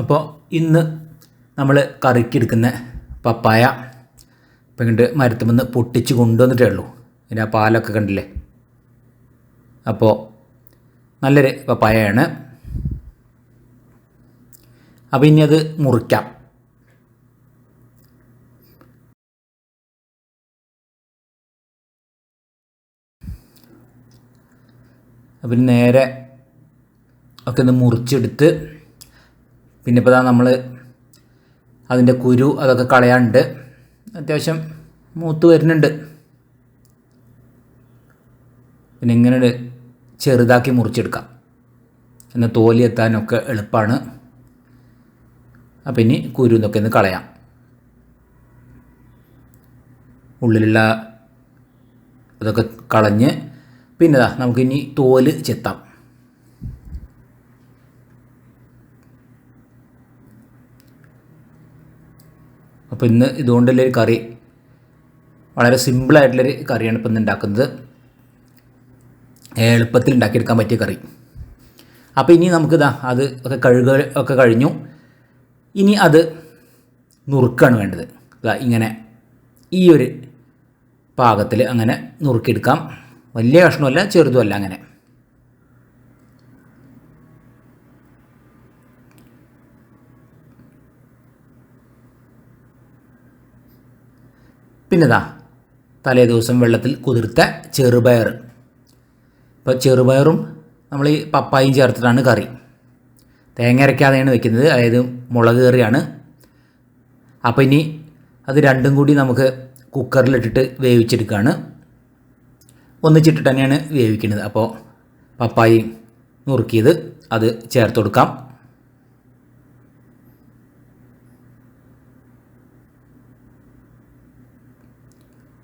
അപ്പോൾ ഇന്ന് നമ്മൾ കറിക്കെടുക്കുന്ന പപ്പായ. ഇപ്പം ഇങ്ങോട്ട് മരത്തുമെന്ന് പൊട്ടിച്ച് കൊണ്ടുവന്നിട്ടേ ഉള്ളൂ ഇതിന്റെ ആ പാലൊക്കെ കണ്ടില്ലേ? അപ്പോൾ നല്ലൊരു പപ്പായയാണ്. അപ്പോൾ ഇനി അത് മുറിക്കാം. അപ്പം നേരെ ഒക്കെ ഒന്ന് മുറിച്ചെടുത്ത് പിന്നെ ഇപ്പോൾ നമ്മൾ അതിന്റെ കുരു അതൊക്കെ കളയാണ്ട് അത്യാവശ്യം മൂത്ത് വരുന്നുണ്ട്. പിന്നെ ഇങ്ങനെ ചെറുതാക്കി മുറിച്ചെടുക്കാം. എന്ന തോലി എത്താനൊക്കെ എളുപ്പമാണ് അപ്പം ഇനി കുരു എന്നൊക്കെ ഒന്ന് കളയാം. ഉള്ളിലുള്ള അതൊക്കെ കളഞ്ഞ് പിന്നെ ദാ നമുക്കിനി തോൽ ചെത്താം. അപ്പോൾ ഇന്ന് ഇതുകൊണ്ടുള്ളൊരു കറി വളരെ സിമ്പിളായിട്ടുള്ളൊരു കറിയാണ് ഇപ്പം ഇന്ന് ഉണ്ടാക്കുന്നത് എളുപ്പത്തിൽ ഉണ്ടാക്കിയെടുക്കാൻ പറ്റിയ കറി. അപ്പോൾ ഇനി നമുക്കിതാ അത് ഒക്കെ കഴുക ഒക്കെ കഴിഞ്ഞു. ഇനി അത് നുറുക്കാണ് വേണ്ടത്. ഇങ്ങനെ ഈ ഒരു പാകത്തിൽ അങ്ങനെ നുറുക്കിയെടുക്കാം. വലിയ കഷ്ണമല്ല ചെറുതുമല്ല അങ്ങനെ. പിന്നെതാ തലേ ദിവസം വെള്ളത്തിൽ കുതിർത്ത ചെറുപയർ. ഇപ്പോൾ ചെറുപയറും നമ്മൾ ഈ പപ്പായും ചേർത്തിട്ടാണ് കറി. തേങ്ങ അരയ്ക്കാതെയാണ് വെക്കുന്നത് അതായത് മുളക് കറിയാണ്. അപ്പോൾ ഇനി അത് രണ്ടും കൂടി നമുക്ക് കുക്കറിലിട്ടിട്ട് വേവിച്ചെടുക്കുകയാണ് ഒന്നിച്ചിട്ടിട്ട് തന്നെയാണ് വേവിക്കുന്നത്. അപ്പോൾ പപ്പായി നുറുക്കിയത് അത് ചേർത്ത് കൊടുക്കാം.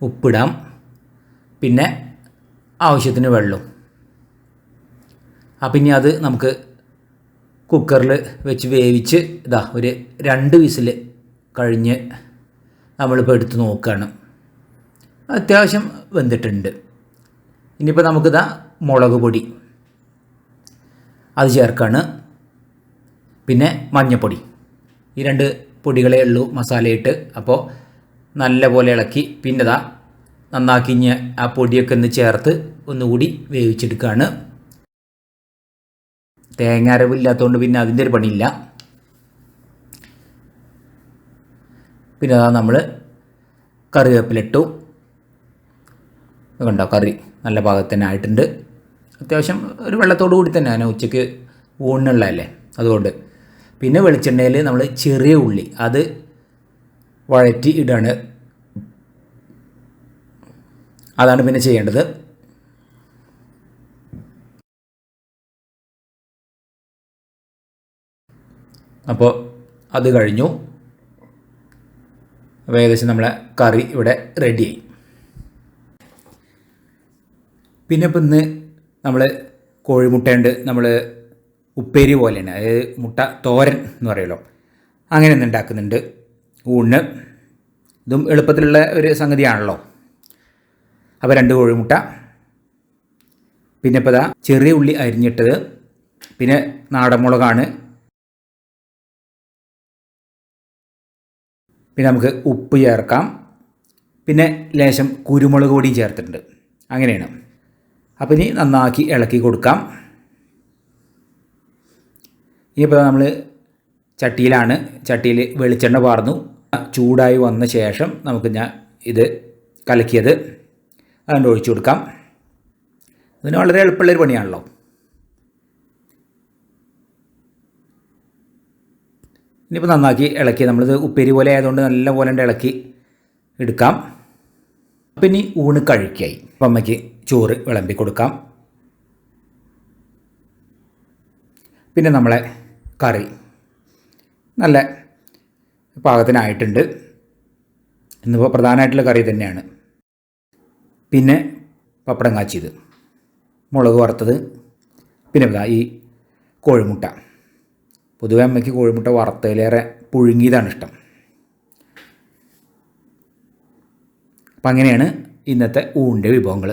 ഉപ്പിടാം. പിന്നെ ആവശ്യത്തിന് വെള്ളം. അപ്പം ഇനി അത് നമുക്ക് കുക്കറിൽ വെച്ച് വേവിച്ച് ഇതാ ഒരു രണ്ട് വിസിൽ കഴിഞ്ഞ് നമ്മളിപ്പോൾ എടുത്ത് നോക്കുകയാണ് അത്യാവശ്യം വെന്തിട്ടുണ്ട്. ഇനിയിപ്പോൾ നമുക്കിതാ മുളക് പൊടി. അത് ചേർക്കാണ്. പിന്നെ മഞ്ഞൾപ്പൊടി ഈ രണ്ട് പൊടികളേ ഉള്ളൂ മസാലയിട്ട്. അപ്പോൾ നല്ല പോലെ ഇളക്കി പിന്നെ ഇതാ നന്നാക്കി ഇഞ്ഞ് ആ പൊടിയൊക്കെ ഒന്ന് ചേർത്ത് ഒന്നുകൂടി വേവിച്ചെടുക്കുകയാണ് തേങ്ങ അരവില്ലാത്തതുകൊണ്ട് പിന്നെ അതിന്റെ ഒരു പണിയില്ല. പിന്നെ അതാ നമ്മൾ കറിവേപ്പിലിട്ടു കണ്ടോ കറി നല്ല തന്നെ ആയിട്ടുണ്ട്. അത്യാവശ്യം ഒരു വെള്ളത്തോടു കൂടി തന്നെ ഞാൻ ഉച്ചയ്ക്ക് ഊണിനുള്ളതല്ലേ? അതുകൊണ്ട് പിന്നെ വെളിച്ചെണ്ണയിൽ നമ്മൾ ചെറിയ ഉള്ളി. അത് വഴറ്റി ഇടാണ്. അതാണ് പിന്നെ ചെയ്യേണ്ടത്. അപ്പോൾ അത് കഴിഞ്ഞു. അപ്പോൾ ഏകദേശം നമ്മളെ കറി ഇവിടെ റെഡിയായി. പിന്നെ ഇപ്പം ഇന്ന് നമ്മൾ കോഴിമുട്ടയുണ്ട് നമ്മൾ ഉപ്പേരി പോലെയാണ്. അതായത് മുട്ട തോരൻ എന്ന് പറയുമല്ലോ അങ്ങനെ ഒന്ന് ഉണ്ടാക്കുന്നുണ്ട്. ഊണ്. ഇതും എളുപ്പത്തിലുള്ള ഒരു സംഗതിയാണല്ലോ. അപ്പോൾ രണ്ട് കോഴിമുട്ട. പിന്നെ ഇപ്പോൾ ഇതാ ചെറിയ ഉള്ളി അരിഞ്ഞിട്ടത്. പിന്നെ നാടൻ മുളകാണ് പിന്നെ നമുക്ക് ഉപ്പ് ചേർക്കാം. പിന്നെ ലേശം കുരുമുളക് പൊടിയും ചേർത്തിട്ടുണ്ട്. അങ്ങനെയാണ്. അപ്പോൾ ഇനി നന്നാക്കി ഇളക്കി കൊടുക്കാം. ഇനിയിപ്പോൾ നമ്മൾ ചട്ടിയിലാണ്. ചട്ടിയിൽ വെളിച്ചെണ്ണ പാർന്നു. ചൂടായി വന്ന ശേഷം നമുക്ക് ഞാൻ ഇത് കലക്കിയത് അതുകൊണ്ട് ഒഴിച്ചു കൊടുക്കാം. ഇതിന് വളരെ എളുപ്പമുള്ളൊരു പണിയാണല്ലോ. ഇനിയിപ്പോൾ നന്നാക്കി ഇളക്കി നമ്മളിത് ഉപ്പേരി പോലെ ആയതുകൊണ്ട് നല്ല പോലെ ഇളക്കി എടുക്കാം. അപ്പം ഇനി ഊണ് കഴിക്കായി. അപ്പം അമ്മയ്ക്ക് ചോറ് വിളമ്പി കൊടുക്കാം. പിന്നെ നമ്മളെ കറി. നല്ല പാകത്തിനായിട്ടുണ്ട്. ഇന്നിപ്പോൾ പ്രധാനമായിട്ടുള്ള കറി തന്നെയാണ്. പിന്നെ പപ്പടം കാച്ചിയത്. മുളക് വറുത്തത്. പിന്നെ ഇതാ ഈ കോഴിമുട്ട. പൊതുവെ അമ്മയ്ക്ക് കോഴിമുട്ട വറുത്തതിലേറെ പുഴുങ്ങിയതാണ് ഇഷ്ടം. അപ്പം അങ്ങനെയാണ് ഇന്നത്തെ ഊണിന്റെ വിഭവങ്ങൾ